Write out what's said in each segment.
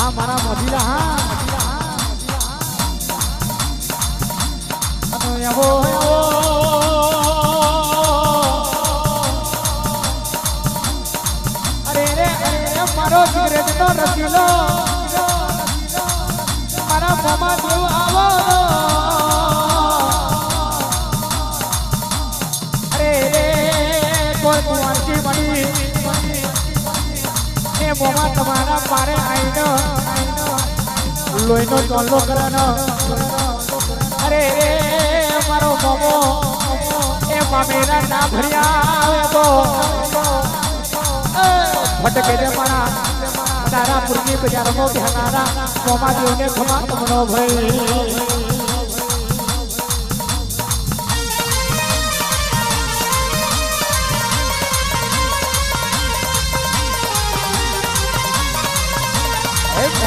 હા મારા મોજીલા હા. મારો મારા મોમાં તમારા પારે આઈનો લોહીનો ચોલ્લો કરવાનો. અરે મારો મોમો. એ મામેરા ના ભર્યા આવે ભટકે રે મારા તારા પુરની બજારમાં બેહનારા મોમા દેવને ખમા તમનો ભાઈ.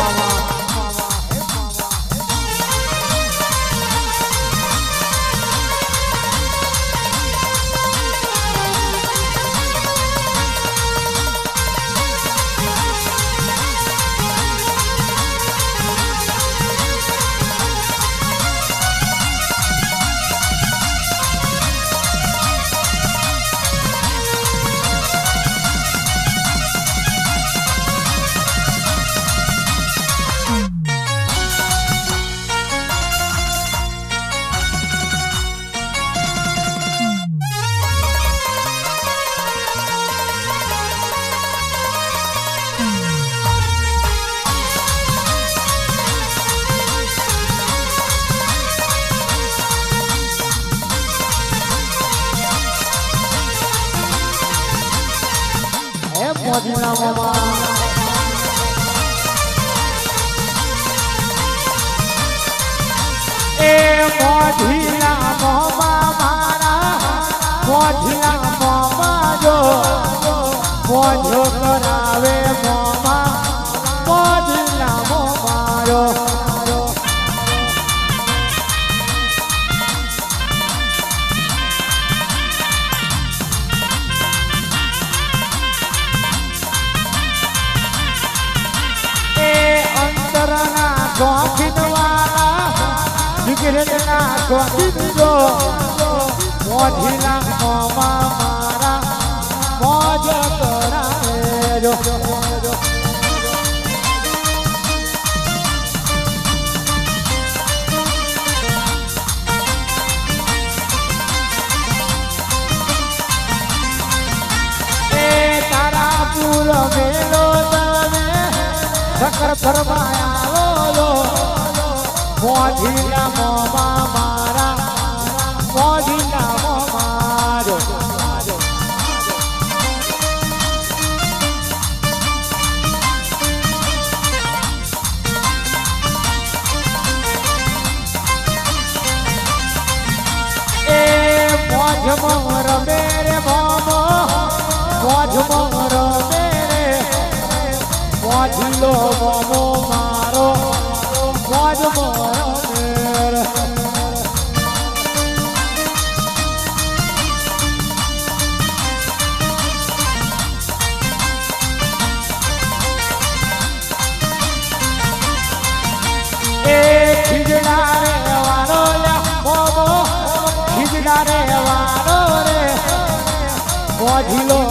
હે મોઢીના જો મોઢીના મોમાં મારા મોજ તારા પૂરો મેળો તમે સકર ફરમાયા મોઢીના મોમાં મોઢીલો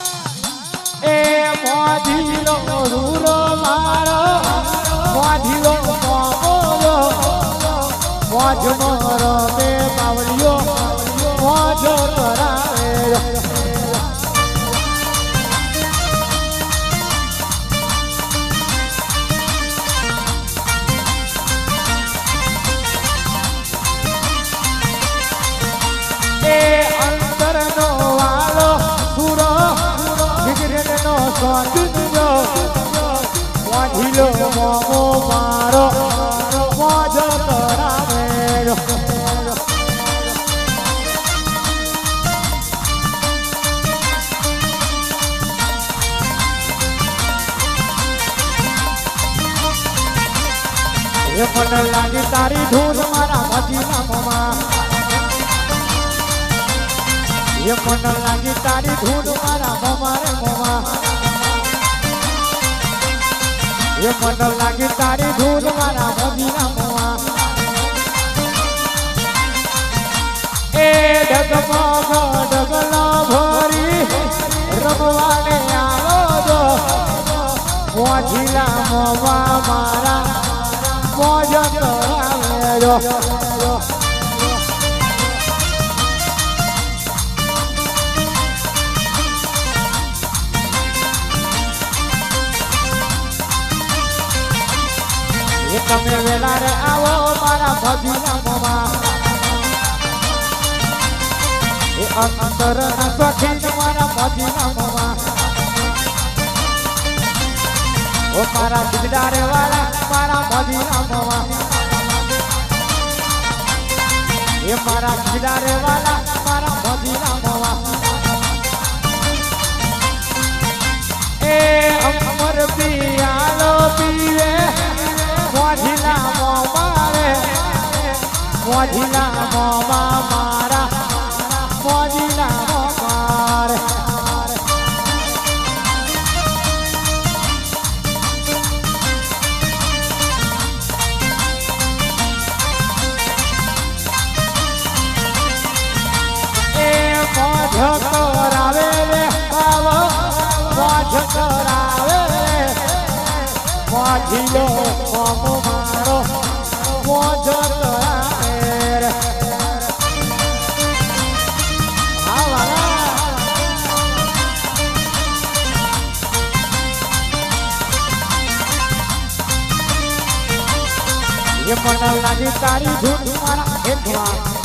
એ મોઢીલો રૂરો મારો મોઢીલો મોમોલો મને લાગી તારી ધૂન મારા મદીના મોમાં એ મને લાગી તારી ધૂન મારા મોમાં. એ મને લાગી તારી ધૂન મારા મદીના મોમાં એ ડગમગ ડગલો ભરી રમવાને આવો જો. મોજીલા મોવા મારા મોજ કરાવે જો. તમે વેલા રે આવો મારા ભજીના મોમાં. એ અંતર ના સ્વખીન મારા ભજીના મોમાં. ઓ મારા દીકડા રે વાલા મારા ભજીના મોમાં. એ મારા દીકડા રે વાલા મારા ભજીના મોમાં. એ અમર પિયાલો પીવે મોઢીલા મોમા મારા મોઢીલા મોમારે એ મોઢ કરાવે રે બાવો મોઢ કરાવે રે મોઢીલો મોમો મારો મોઢ કરાવે મને લાગી તારી ધૂન મારા હેઠવા